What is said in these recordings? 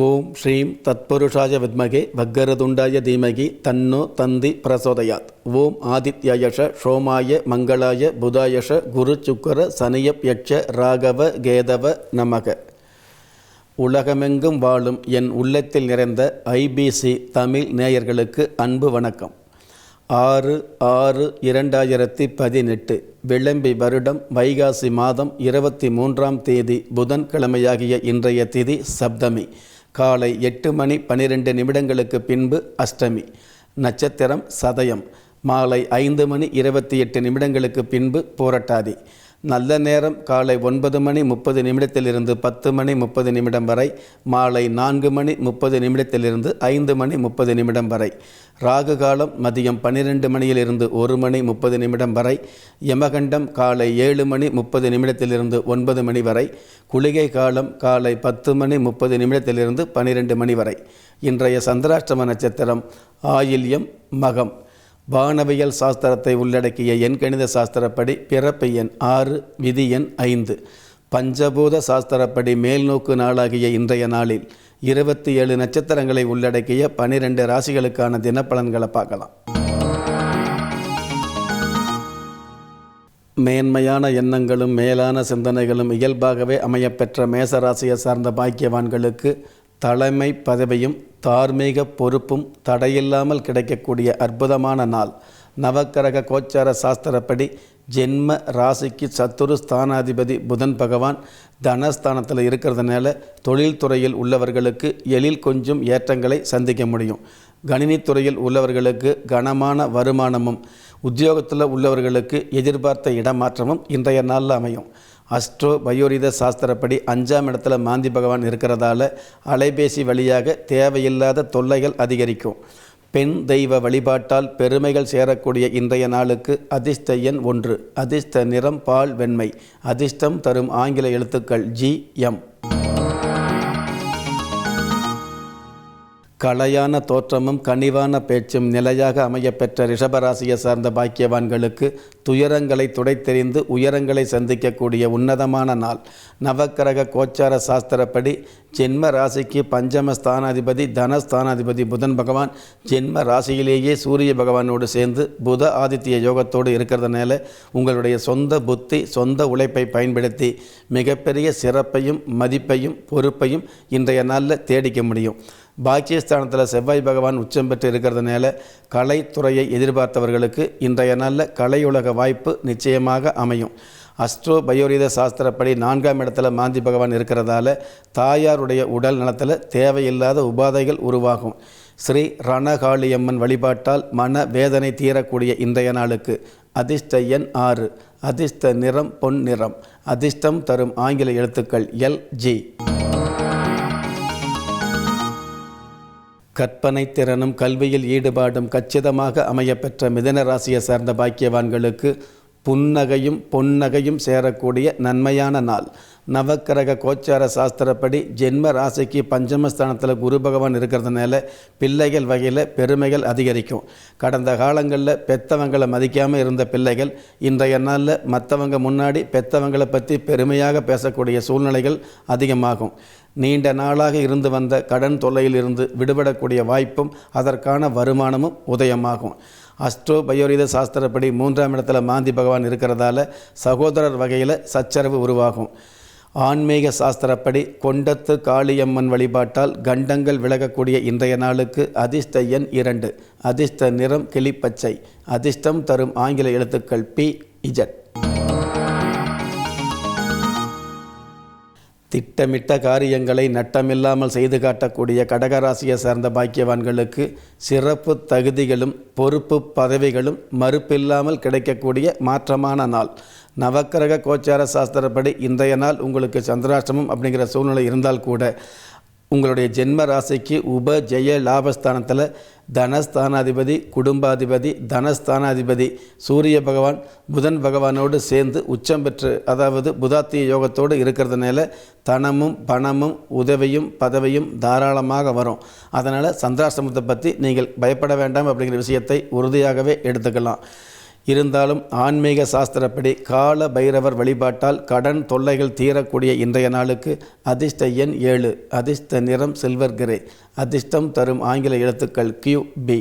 ஓம் ஸ்ரீம் தத்புருஷாய வித்மகே வக்கரதுண்டாய தீமகி தன்னோ தந்தி பிரசோதயாத் ஓம் ஆதித்யயஷ ஷோமாய மங்களாய புதாயஷ குரு சுக்கர சனியப் யட்ச ராகவ கேதவ நமக உலகமெங்கும் வாழும் என் உள்ளத்தில் நிறைந்த ஐபிசி தமிழ் நேயர்களுக்கு அன்பு வணக்கம். ஆறு ஆறு இரண்டாயிரத்தி பதினெட்டு விளம்பி வருடம் வைகாசி மாதம் இருபத்தி மூன்றாம் தேதி புதன்கிழமையாகிய இன்றைய திதி சப்தமி. காலை எட்டு மணி பன்னிரெண்டு நிமிடங்களுக்கு பின்பு அஷ்டமி நட்சத்திரம் சதயம் மாலை ஐந்து மணி இருபத்தி எட்டு நிமிடங்களுக்கு பின்பு போராட்டாதி. நல்ல நேரம் காலை ஒன்பது மணி முப்பது நிமிடத்திலிருந்து பத்து மணி முப்பது நிமிடம் வரை மாலை நான்கு மணி முப்பது நிமிடத்திலிருந்து ஐந்து மணி முப்பது நிமிடம் வரை ராகு காலம் மதியம் பன்னிரெண்டு மணியிலிருந்து ஒரு மணி முப்பது நிமிடம் வரை யமகண்டம் காலை ஏழு மணி முப்பது நிமிடத்திலிருந்து ஒன்பது மணி வரை குளிகை காலம் காலை பத்து மணி முப்பது நிமிடத்திலிருந்து பன்னிரெண்டு மணி வரை. இன்றைய சந்திராஷ்டம நட்சத்திரம் ஆயில்யம் மகம். வானவியல் சாஸ்திரத்தை உள்ளடக்கிய எண்கணித சாஸ்திரப்படி பிறப்பு எண் ஆறு விதி எண் ஐந்து. பஞ்சபூத சாஸ்திரப்படி மேல்நோக்கு நாளாகிய இன்றைய நாளில் இருபத்தி ஏழு நட்சத்திரங்களை உள்ளடக்கிய பனிரெண்டு ராசிகளுக்கான தினப்பலன்களை பார்க்கலாம். மேன்மையான எண்ணங்களும் மேலான சிந்தனைகளும் இயல்பாகவே அமையப்பெற்ற மேசராசியை சார்ந்த பாக்கியவான்களுக்கு தலைமை பதவியும் தார்மீக பொறுப்பும் தடையில்லாமல் கிடைக்கக்கூடிய அற்புதமான நாள். நவக்கரக கோச்சார சாஸ்திரப்படி ஜென்ம ராசிக்கு சத்துரு ஸ்தானாதிபதி புதன் பகவான் தனஸ்தானத்தில் இருக்கிறதுனால தொழில்துறையில் உள்ளவர்களுக்கு எழில் கொஞ்சம் ஏற்றங்களை சந்திக்க முடியும். கணினித்துறையில் உள்ளவர்களுக்கு கனமான வருமானமும் உத்தியோகத்தில் உள்ளவர்களுக்கு எதிர்பார்த்த இடமாற்றமும் இன்றைய நாளில் அமையும். அஸ்ட்ரோ பயோரித சாஸ்திரப்படி அஞ்சாம் இடத்துல மாந்தி பகவான் இருக்கிறதால அலைபேசி வழியாக தேவையில்லாத தொல்லைகள் அதிகரிக்கும். பெண் தெய்வ வழிபாட்டால் பெருமைகள் சேரக்கூடிய இன்றைய நாளுக்கு அதிர்ஷ்ட எண் ஒன்று. அதிர்ஷ்ட நிறம் பால் வெண்மை. அதிர்ஷ்டம் தரும் ஆங்கில எழுத்துக்கள் ஜி எம். கலையான தோற்றமும் கனிவான பேச்சும் நிலையாக அமையப்பெற்ற ரிஷபராசியை சார்ந்த பாக்கியவான்களுக்கு துயரங்களை துடைத்தெறிந்து உயரங்களை சந்திக்கக்கூடிய உன்னதமான நாள். நவக்கிரக கோச்சார சாஸ்திரப்படி ஜென்ம ராசிக்கு பஞ்சம ஸ்தானாதிபதி தனஸ்தானாதிபதி புதன் பகவான். ஜென்ம ராசியிலேயே சூரிய பகவானோடு சேர்ந்து புத ஆதித்ய யோகத்தோடு இருக்கிறதுனால உங்களுடைய சொந்த புத்தி சொந்த உழைப்பை பயன்படுத்தி மிகப்பெரிய சிறப்பையும் மதிப்பையும் பொறுப்பையும் இன்றைய நாளில் தேடிக்க முடியும். பாக்கியஸ்தானத்தில் செவ்வாய் பகவான் உச்சம் பெற்று இருக்கிறதுனால கலைத்துறையை எதிர்பார்த்தவர்களுக்கு இன்றைய நாளில் கலையுலக வாய்ப்பு நிச்சயமாக அமையும். அஸ்ட்ரோ பயோரித சாஸ்திரப்படி நான்காம் இடத்துல மாந்தி பகவான் இருக்கிறதால தாயாருடைய உடல் நலத்தில் தேவையில்லாத உபாதைகள் உருவாகும். ஸ்ரீ ரணகாளியம்மன் வழிபாட்டால் மன வேதனை தீரக்கூடிய இன்றைய நாளுக்கு அதிர்ஷ்ட எண் ஆறு. அதிர்ஷ்ட நிறம் பொன் நிறம். அதிர்ஷ்டம் தரும் ஆங்கில எழுத்துக்கள் எல் ஜி. கற்பனை திறனும் கல்வியில் ஈடுபாடும் கச்சிதமாக அமையப்பெற்ற மிதன ராசியை சார்ந்த பாக்கியவான்களுக்கு புன்னகையும் பொன்னகையும் சேரக்கூடிய நன்மையான நாள். நவக்கிரக கோச்சார சாஸ்திரப்படி ஜென்ம ராசிக்கு பஞ்சமஸ்தானத்தில் குரு பகவான் இருக்கிறதுனால பிள்ளைகள் வகையில் பெருமைகள் அதிகரிக்கும். கடந்த காலங்களில் பெத்தவங்களை மதிக்காமல் இருந்த பிள்ளைகள் இன்றைய நாளில் மற்றவங்க முன்னாடி பெத்தவங்களை பற்றி பெருமையாக பேசக்கூடிய சூழ்நிலைகள் அதிகமாகும். நீண்ட நாளாக இருந்து வந்த கடன் தொல்லையிலிருந்து விடுபடக்கூடிய வாய்ப்பும் அதற்கான வருமானமும் உதயமாகும். அஸ்ட்ரோ பயோரித சாஸ்திரப்படி மூன்றாம் இடத்துல மாந்தி பகவான் இருக்கிறதால சகோதரர் வகையில் சச்சரவு உருவாகும். ஆன்மீக சாஸ்திரப்படி கொண்டத்து காளியம்மன் வழிபாட்டால் கண்டங்கள் விலகக்கூடிய இன்றைய நாளுக்கு அதிர்ஷ்ட எண் இரண்டு. அதிர்ஷ்ட நிறம் கிளிப்பச்சை. அதிர்ஷ்டம் தரும் ஆங்கில எழுத்துக்கள் பி இஜட் திட்டமிட்ட காரியங்களை நட்டமில்லாமல் செய்து காட்டக்கூடிய கடகராசியை சார்ந்த பாக்கியவான்களுக்கு சிறப்பு தகுதிகளும் பொறுப்பு பதவிகளும் மறுப்பில்லாமல் கிடைக்கக்கூடிய மாற்றமான நாள். நவக்கிரக கோச்சார சாஸ்திரப்படி இன்றைய நாள் உங்களுக்கு சந்திராஷ்டமம் அப்படிங்கிற சூழ்நிலை இருந்தால் கூட உங்களுடைய ஜென்ம ராசிக்கு உப ஜெய லாபஸ்தானத்தில் தனஸ்தானாதிபதி குடும்பாதிபதி தனஸ்தானாதிபதி சூரிய பகவான் புதன் பகவானோடு சேர்ந்து உச்சம் பெற்று அதாவது புதாத்திய யோகத்தோடு இருக்கிறதுனால தனமும் பணமும் உதவியும் பதவியும் தாராளமாக வரும். அதனால் சந்திராசிரமத்தை பற்றி நீங்கள் பயப்பட வேண்டாம் அப்படிங்கிற விஷயத்தை உறுதியாகவே எடுத்துக்கலாம். இருந்தாலும் ஆன்மீக சாஸ்திரப்படி கால பைரவர் வழிபாட்டால் கடன் தொல்லைகள் தீரக்கூடிய இன்றைய நாளுக்கு அதிர்ஷ்ட எண் ஏழு அதிர்ஷ்ட நிறம் சில்வர் கிரே அதிர்ஷ்டம் தரும் ஆங்கில எழுத்துக்கள் கியூ பி.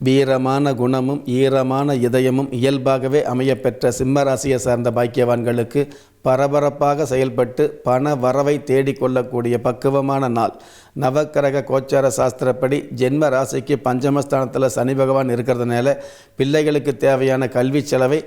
வீரமான குணமும் ஈரமான இதயமும் இயல்பாகவே அமையப்பெற்ற சிம்மராசியை சார்ந்த பாக்கியவான்களுக்கு பரபரப்பாக செயல்பட்டு பண வரவை தேடிக்கொள்ளக்கூடிய பக்குவமான நாள். நவக்கிரக கோச்சார சாஸ்திரப்படி ஜென்ம ராசிக்கு பஞ்சமஸ்தானத்தில் சனி பகவான் இருக்கிறதுனால பிள்ளைகளுக்கு தேவையான கல்வி செலவை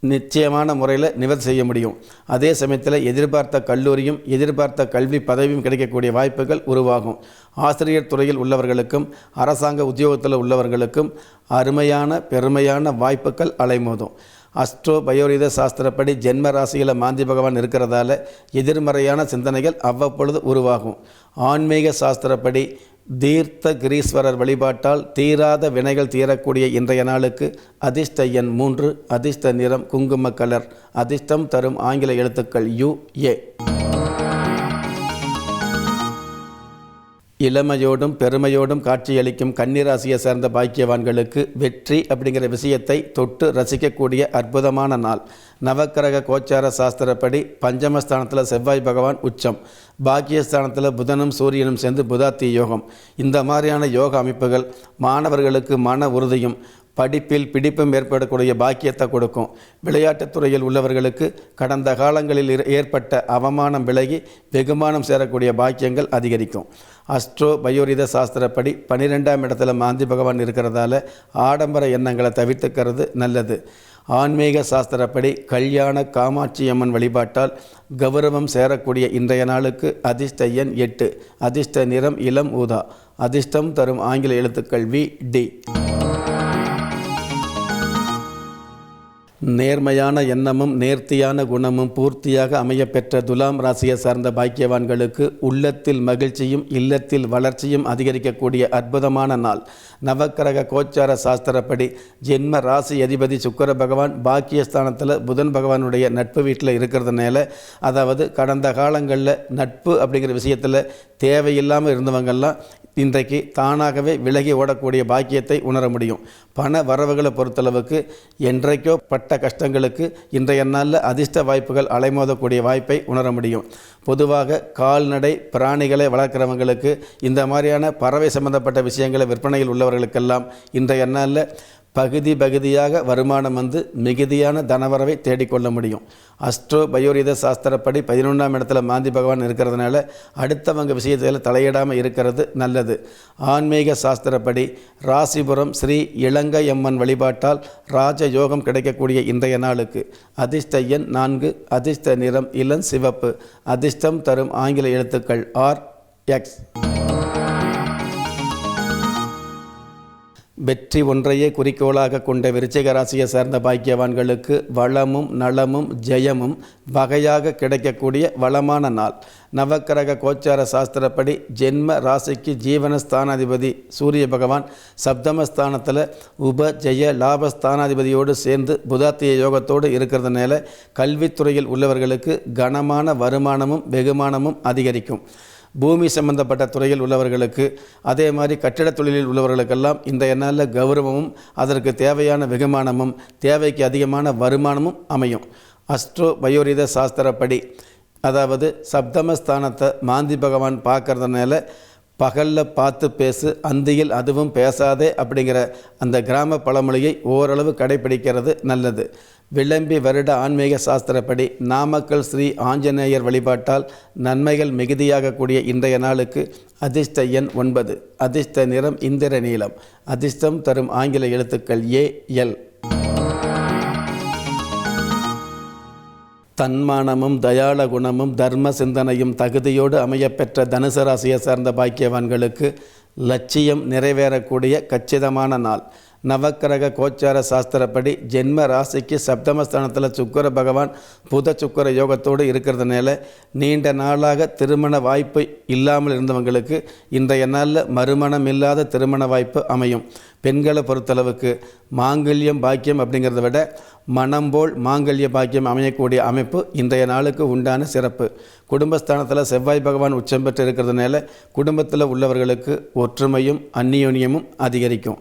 நிச்சயமான முறையில் நிவர்த்தி செய்ய முடியும். அதே சமயத்தில் எதிர்பார்த்த கல்லூரியும் எதிர்பார்த்த கல்வி பதவியும் கிடைக்கக்கூடிய வாய்ப்புகள் உருவாகும். ஆசிரியர் துறையில் உள்ளவர்களுக்கும் அரசாங்க உத்தியோகத்தில் உள்ளவர்களுக்கும் அருமையான பெருமையான வாய்ப்புகள் அலைமோதும். அஸ்ட்ரோ பயோரித சாஸ்திரப்படி ஜென்ம ராசியில் மாந்தி பகவான் இருக்கிறதால எதிர்மறையான சிந்தனைகள் அவ்வப்பொழுது உருவாகும். ஆன்மீக சாஸ்திரப்படி தீர்த்த கிரீஸ்வரர் வழிபாட்டால் தீராத வினைகள் தீரக்கூடிய இன்றைய நாளுக்கு அதிர்ஷ்ட எண் மூன்று அதிர்ஷ்ட நிறம் குங்கும கலர் அதிர்ஷ்டம் தரும் ஆங்கில எழுத்துக்கள் யு ஏ. இளமையோடும் பெருமையோடும் காட்சியளிக்கும் கன்னிராசியை சேர்ந்த பாக்கியவான்களுக்கு வெற்றி அப்படிங்கிற விஷயத்தை தொட்டு ரசிக்கக்கூடிய அற்புதமான நாள். நவக்கிரக கோச்சார சாஸ்திரப்படி பஞ்சமஸ்தானத்தில் செவ்வாய் பகவான் உச்சம். பாக்கியஸ்தானத்தில் புதனும் சூரியனும் சேர்ந்து புதாத்தி யோகம். இந்த மாதிரியான யோக அமைப்புகள் மாணவர்களுக்கு மன உறுதியும் படிப்பில் பிடிப்பும் ஏற்படக்கூடிய பாக்கியத்தை கொடுக்கும். விளையாட்டுத் துறையில் உள்ளவர்களுக்கு கடந்த காலங்களில் இரு- ஏற்பட்ட அவமானம் விலகி வெகுமானம் சேரக்கூடிய பாக்கியங்கள் அதிகரிக்கும். அஸ்ட்ரோ பயோரித சாஸ்திரப்படி பன்னிரெண்டாம் இடத்துல மாந்தி பகவான் இருக்கிறதால ஆடம்பர எண்ணங்களை தவிர்த்துக்கிறது நல்லது. ஆன்மீக சாஸ்திரப்படி கல்யாண காமாட்சி அம்மன் வழிபாட்டால் கௌரவம் சேரக்கூடிய இன்றைய நாளுக்கு அதிர்ஷ்ட எண் எட்டு. அதிர்ஷ்ட நிறம் இளம் ஊதா. அதிர்ஷ்டம் தரும் ஆங்கில எழுத்துக்கள் வி டி. நேர்மையான எண்ணமும் நேர்த்தியான குணமும் பூர்த்தியாக அமையப்பெற்ற துலாம் ராசியை சார்ந்த பாக்கியவான்களுக்கு உள்ளத்தில் மகிழ்ச்சியும் இல்லத்தில் வளர்ச்சியும் அதிகரிக்கக்கூடிய அற்புதமான நாள். நவக்கிரக கோச்சார சாஸ்திரப்படி ஜென்ம ராசி அதிபதி சுக்கிர பகவான் பாக்கியஸ்தானத்தில் புதன் பகவானுடைய நட்பு வீட்டில் இருக்கிறதுனால அதாவது கடந்த காலங்களில் நட்பு அப்படிங்கிற விஷயத்தில் தேவையில்லாமல் இருந்தவங்கெல்லாம் இன்றைக்கு தானாகவே விலகி ஓடக்கூடிய பாக்கியத்தை உணர முடியும். பண வரவுகளை பொறுத்தளவுக்கு என்றைக்கோ பட்ட கஷ்டங்களுக்கு இன்றைய நாளில் அதிர்ஷ்ட வாய்ப்புகள் அலைமோதக்கூடிய வாய்ப்பை உணர முடியும். பொதுவாக கால்நடை பிராணிகளை வளர்க்குறவங்களுக்கு இந்த மாதிரியான பறவை சம்பந்தப்பட்ட விஷயங்களை விற்பனையில் உள்ளவர்களுக்கெல்லாம் இன்றைய நாளில் பகுதி பகுதியாக வருமானம் வந்து மிகுதியான தனவரவை தேடிக்கொள்ள முடியும். அஸ்ட்ரோ பயோரித சாஸ்திரப்படி பதினொன்றாம் இடத்துல மாந்தி பகவான் இருக்கிறதுனால அடுத்தவங்க விஷயத்தில் தலையிடாமல் இருக்கிறது நல்லது. ஆன்மீக சாஸ்திரப்படி ராசிபுரம் ஸ்ரீ இளங்கை அம்மன் வழிபாட்டால் ராஜ யோகம் கிடைக்கக்கூடிய இன்றைய நாளுக்கு. அதிர்ஷ்ட எண் நான்கு அதிர்ஷ்ட நிறம் இளம் சிவப்பு. அதிர்ஷ்டம் தரும் ஆங்கில எழுத்துக்கள் ஆர் எக்ஸ். வெற்றி ஒன்றையே குறிக்கோளாக கொண்ட விருச்சிக ராசியை சேர்ந்த பாக்கியவான்களுக்கு வளமும் நலமும் ஜெயமும் வகையாக கிடைக்கக்கூடிய வளமான நாள். நவக்கிரக கோச்சார சாஸ்திரப்படி ஜென்ம ராசிக்கு ஜீவனஸ்தானாதிபதி சூரிய பகவான் சப்தமஸ்தானத்தில் உப ஜெய லாபஸ்தானாதிபதியோடு சேர்ந்து புதாத்திய யோகத்தோடு இருக்கிறதுனால கல்வித்துறையில் உள்ளவர்களுக்கு கனமான வருமானமும் வெகுமானமும் அதிகரிக்கும். பூமி சம்பந்தப்பட்ட துறையில் உள்ளவர்களுக்கு அதே மாதிரி கட்டிடத் தொழிலில் உள்ளவர்களுக்கெல்லாம் இந்த நாளில் கௌரவமும் அதற்கு தேவையான வெகுமானமும் தேவைக்கு அதிகமான வருமானமும் அமையும். அஸ்ட்ரோ பயோரித சாஸ்திரப்படி அதாவது சப்தமஸ்தானத்தை மாந்தி பகவான் பார்க்கறதுனால பகலில் பார்த்து பேசு அந்தியில் அதுவும் பேசாதே அப்படிங்கிற அந்த கிராம பழமொழியை ஓரளவு கடைபிடிக்கிறது நல்லது. விளம்பி வருட ஆன்மீக சாஸ்திரப்படி நாமக்கல் ஸ்ரீ ஆஞ்சநேயர் வழிபாட்டால் நன்மைகள் மிகுதியாகக்கூடிய இன்றைய நாளுக்கு அதிர்ஷ்ட எண் ஒன்பது. அதிர்ஷ்ட நிறம் இந்திர நீளம் அதிர்ஷ்டம் தரும் ஆங்கில எழுத்துக்கள் ஏ எல். தன்மானமும் தயாள குணமும் தர்ம சிந்தனையும் தகுதியோடு அமையப்பெற்ற தனுசு ராசியை சார்ந்த பாக்கியவான்களுக்கு லட்சியம் நிறைவேறக்கூடிய கச்சிதமான நாள். நவக்கிரக கோச்சார சாஸ்திரப்படி ஜென்ம ராசிக்கு சப்தமஸ்தானத்தில் சுக்கர பகவான் புத சுக்கர யோகத்தோடு இருக்கிறதுனால நீண்ட நாளாக திருமண வாய்ப்பு இல்லாமல் இருந்தவங்களுக்கு இன்றைய நாளில் மறுமணம் இல்லாத திருமண வாய்ப்பு அமையும். பெண்களை பொறுத்தளவுக்கு மாங்கல்யம் பாக்கியம் அப்படிங்கிறத விட மனம் போல் மாங்கல்ய பாக்கியம் அமையக்கூடிய அமைப்பு இன்றைய நாளுக்கு உண்டான சிறப்பு. குடும்பஸ்தானத்தில் செவ்வாய் பகவான் உச்சம் பெற்று இருக்கிறதுனால குடும்பத்தில் உள்ளவர்களுக்கு ஒற்றுமையும் அந்நியோன்யமும் அதிகரிக்கும்.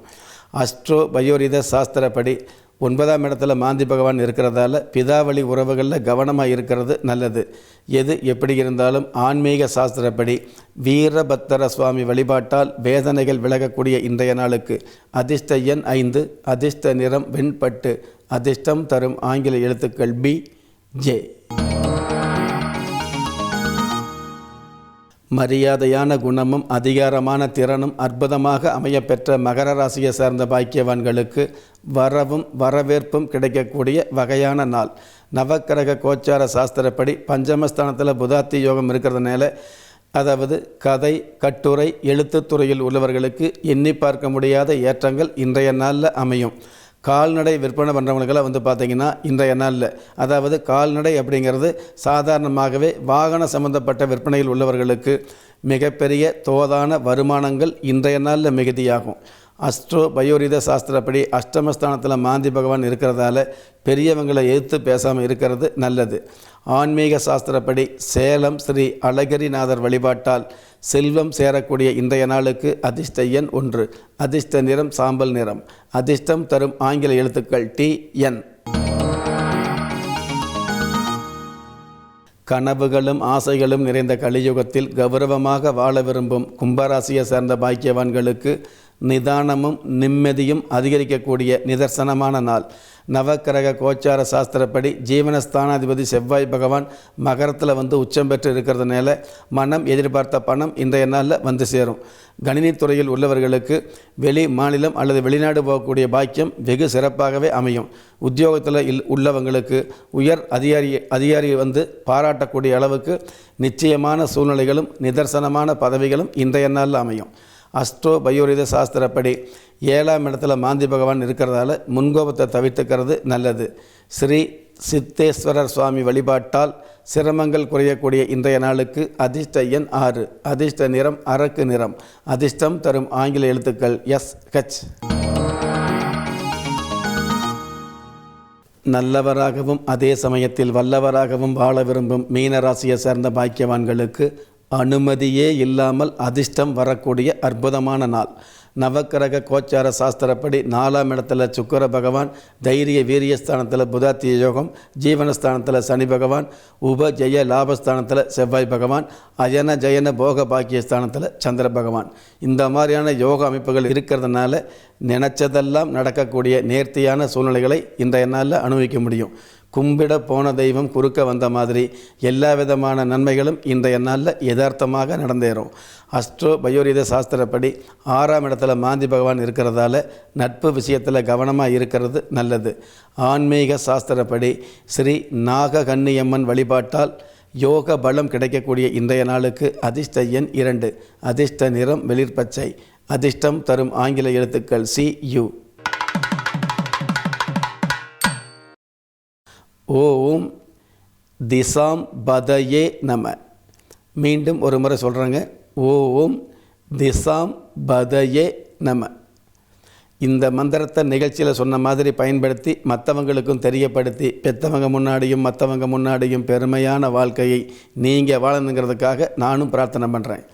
அஸ்ட்ரோ பயோரித சாஸ்திரப்படி ஒன்பதாம் இடத்துல மாந்தி பகவான் இருக்கிறதால பிதாவளி உறவுகளில் கவனமாக இருக்கிறது நல்லது. எது எப்படி இருந்தாலும் ஆன்மீக சாஸ்திரப்படி வீரபத்தர சுவாமி வழிபாட்டால் வேதனைகள் விலகக்கூடிய இன்றைய நாளுக்கு அதிர்ஷ்ட எண் ஐந்து அதிர்ஷ்ட நிறம் வெண்பட்டு அதிர்ஷ்டம் தரும் ஆங்கில எழுத்துக்கள் பி ஜே. மரியாதையான குணமும் அதிகாரமான திறனும் அற்புதமாக அமையப்பெற்ற மகர ராசியை சார்ந்த பாக்கியவான்களுக்கு வரவும் வரவேற்பும் கிடைக்கக்கூடிய வகையான நாள். நவக்கிரக கோச்சார சாஸ்திரப்படி பஞ்சமஸ்தானத்தில் புதாத்தி யோகம் இருக்கிறதுனால அதாவது கதை கட்டுரை எழுத்துத்துறையில் உள்ளவர்களுக்கு எண்ணி பார்க்க முடியாத ஏற்றங்கள் இன்றைய நாளில் அமையும். கால்நடை விற்பனை பண்ணுறவங்களுக்கெல்லாம் வந்து பார்த்திங்கன்னா இன்றைய நாளில் அதாவது கால்நடை அப்படிங்கிறது சாதாரணமாகவே வாகன சம்பந்தப்பட்ட விற்பனையில் உள்ளவர்களுக்கு மிகப்பெரிய தோதான வருமானங்கள் இன்றைய நாளில் மிகுதியாகும். அஸ்ட்ரோ பயோரித சாஸ்திரப்படி அஷ்டமஸ்தானத்தில் மாந்தி பகவான் இருக்கிறதால பெரியவங்களை எதிர்த்து பேசாமல் இருக்கிறது நல்லது. ஆன்மீக சாஸ்திரப்படி சேலம் ஸ்ரீ அழகிரிநாதர் வழிபாட்டால் செல்வம் சேரக்கூடிய இன்றைய நாளுக்கு அதிர்ஷ்ட எண் ஒன்று. அதிர்ஷ்ட நிறம் சாம்பல் நிறம். அதிர்ஷ்டம் தரும் ஆங்கில எழுத்துக்கள் டி என். கனவுகளும் ஆசைகளும் நிறைந்த கலியுகத்தில் கௌரவமாக வாழ விரும்பும் கும்பராசியை சேர்ந்த பாக்கியவான்களுக்கு நிதானமும் நிம்மதியும் அதிகரிக்கக்கூடிய நிதர்சனமான நாள். நவக்கிரக கோச்சார சாஸ்திரப்படி ஜீவனஸ்தானாதிபதி செவ்வாய் பகவான் மகரத்தில் வந்து உச்சம் பெற்று இருக்கிறதுனால மனம் எதிர்பார்த்த பணம் இன்றைய நாளில் வந்து சேரும். கணினித்துறையில் உள்ளவர்களுக்கு வெளி மாநிலம் அல்லது வெளிநாடு போகக்கூடிய பாக்கியம் வெகு சிறப்பாகவே அமையும். உத்தியோகத்தில் இல் உள்ளவங்களுக்கு உயர் அதிகாரி அதிகாரி வந்து பாராட்டக்கூடிய அளவுக்கு நிச்சயமான சூழ்நிலைகளும் நிதர்சனமான பதவிகளும் இன்றைய நாளில் அமையும். அஸ்ட்ரோ பயோரித சாஸ்திரப்படி ஏழாம் இடத்துல மாந்தி பகவான் இருக்கிறதால முன்கோபத்தை தவிர்த்துக்கிறது நல்லது. ஸ்ரீ சித்தேஸ்வரர் சுவாமி வழிபாட்டால் சிரமங்கள் குறையக்கூடிய இன்றைய நாளுக்கு அதிர்ஷ்ட எண் ஆறு. அதிர்ஷ்ட நிறம் அரக்கு நிறம். அதிர்ஷ்டம் தரும் ஆங்கில எழுத்துக்கள் எஸ் ஹெச் நல்லவராகவும் அதே சமயத்தில் வல்லவராகவும் வாழ விரும்பும் மீனராசியை சேர்ந்த பாக்கியவான்களுக்கு அனுமதியே இல்லாமல் அதிர்ஷ்டம் வரக்கூடிய அற்புதமான நாள். நவக்கிரக கோச்சார சாஸ்திரப்படி நாலாம் இடத்துல சுக்கர பகவான் தைரிய வீரியஸ்தானத்தில் புதாத்திய யோகம் ஜீவனஸ்தானத்தில் சனி பகவான் உப ஜெய லாபஸ்தானத்தில் செவ்வாய் பகவான் அயன ஜயன போக பாக்கியஸ்தானத்தில் சந்திர பகவான். இந்த மாதிரியான யோக அமைப்புகள் இருக்கிறதுனால நினச்சதெல்லாம் நடக்கக்கூடிய நேர்த்தியான சூழ்நிலைகளை இன்றைய நாளில் அனுபவிக்க முடியும். கும்பிட போன தெய்வம் குறுக்க வந்த மாதிரி எல்லா விதமான நன்மைகளும் இன்றைய நாளில் யதார்த்தமாக நடந்தேறும். அஸ்ட்ரோ பயோரித சாஸ்திரப்படி ஆறாம் இடத்துல மாந்தி பகவான் இருக்கிறதால நட்பு விஷயத்தில் கவனமாக இருக்கிறது நல்லது. ஆன்மீக சாஸ்திரப்படி ஸ்ரீ நாககன்னியம்மன் வழிபாட்டால் யோக பலம் கிடைக்கக்கூடிய இன்றைய நாளுக்கு அதிர்ஷ்ட எண் இரண்டு. அதிர்ஷ்ட நிறம் வெளிர்பச்சை அதிர்ஷ்டம் தரும் ஆங்கில எழுத்துக்கள் சி யு. ஓம் திசாம் பதயே நம. மீண்டும் ஒரு முறை சொல்கிறேங்க ஓம் திசாம் பதயே நம. இந்த மந்திரத்தை நிகழ்ச்சியில் சொன்ன மாதிரி பயன்படுத்தி மற்றவங்களுக்கும் தெரியப்படுத்தி பெற்றவங்க முன்னாடியும் மற்றவங்க முன்னாடியும் பெருமையான வாழ்க்கையை நீங்கள் வாழணுங்கிறதுக்காக நானும் பிரார்த்தனை பண்ணுறேன்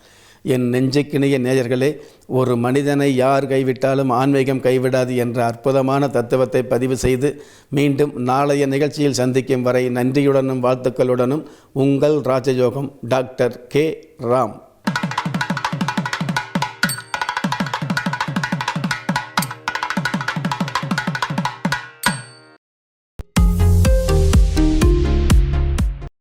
என் நெஞ்சுக்கிணைய நேயர்களே ஒரு மனிதனை யார் கைவிட்டாலும் ஆன்மீகம் கைவிடாது என்ற அற்புதமான தத்துவத்தை பதிவு செய்து மீண்டும் நாளைய நிகழ்ச்சியில் சந்திக்கும் வரை நன்றியுடனும் வாழ்த்துக்களுடனும் உங்கள் ராஜயோகம் டாக்டர் கே. ராம்.